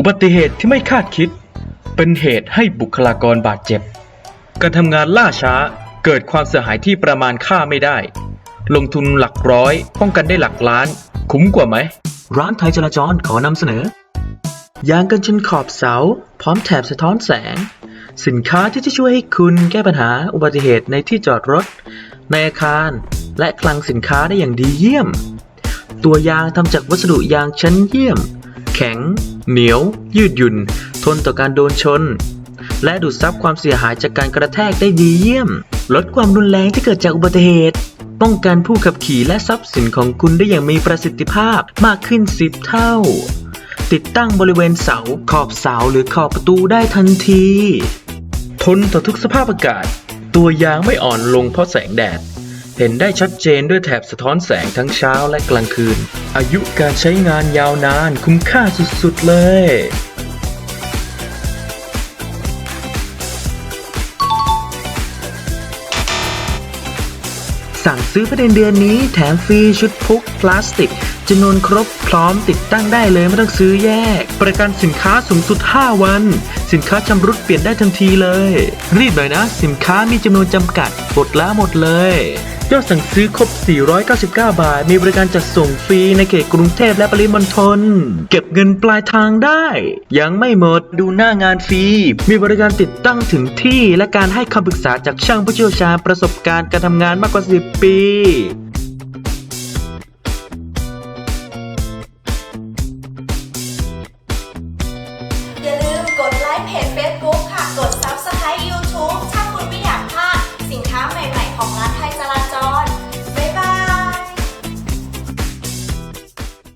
อุบัติเหตุที่ไม่คาดคิด เป็นเหตุให้บุคลากรบาดเจ็บ การทำงานล่าช้าเกิดความเสียหายที่ประมาณค่าไม่ได้ ลงทุนหลักร้อย ป้องกันได้หลักล้าน คุ้มกว่าไหม ร้านไทยจราจรขอนำเสนอ ยางกันชนขอบเสา พร้อมแถบสะท้อนแสง สินค้าที่จะช่วยให้คุณแก้ปัญหาอุบัติเหตุในที่จอดรถ ในอาคาร และคลังสินค้าได้อย่างดีเยี่ยม ตัวยางทำจากวัสดุยางชั้นเยี่ยม แข็ง เหนียว ยืดหยุ่น ทนต่อการโดนชน และดูดซับความเสียหายจากการกระแทกได้ดีเยี่ยม ลดความรุนแรงที่เกิดจากอุบัติเหตุ ป้องกันผู้ขับขี่และทรัพย์สินของคุณได้อย่างมีประสิทธิภาพมากขึ้น 10 เท่า ติดตั้งบริเวณเสา ขอบเสาหรือขอบประตูได้ทันที ทนต่อทุกสภาพอากาศ ตัวยางไม่อ่อนลงเพราะแสงแดด เห็นได้ชัดเจนด้วยแถบสะท้อนแสงทั้งเช้าและกลางคืน อายุการใช้งานยาวนานคุ้มค่าสุดๆ เลยสั่งซื้อภายในเดือนนี้แถมฟรีชุดพุกพลาสติกจำนวนครบพร้อมติดตั้งได้เลยไม่ต้องซื้อแยก ประกันสินค้าสูงสุด 5 วัน สินค้าชำรุดเปลี่ยนได้ทันทีเลย รีบหน่อยนะ สินค้ามีจำนวนจำกัดหมดแล้วหมดเลย ยอดสั่งซื้อครบ 499 บาท มีบริการจัดส่งฟรีในเขตกรุงเทพและปริมณฑล เก็บเงินปลายทางได้ ยังไม่หมด ดูหน้างานฟรี มีบริการติดตั้งถึงที่ และการให้คำปรึกษาจากช่างผู้เชี่ยวชาญประสบการณ์การทำงานมากกว่า 10 ปีอย่าลืมกดไลค์เพจเฟซบุ๊กค่ะ กดซับสไครต์ยูทูบ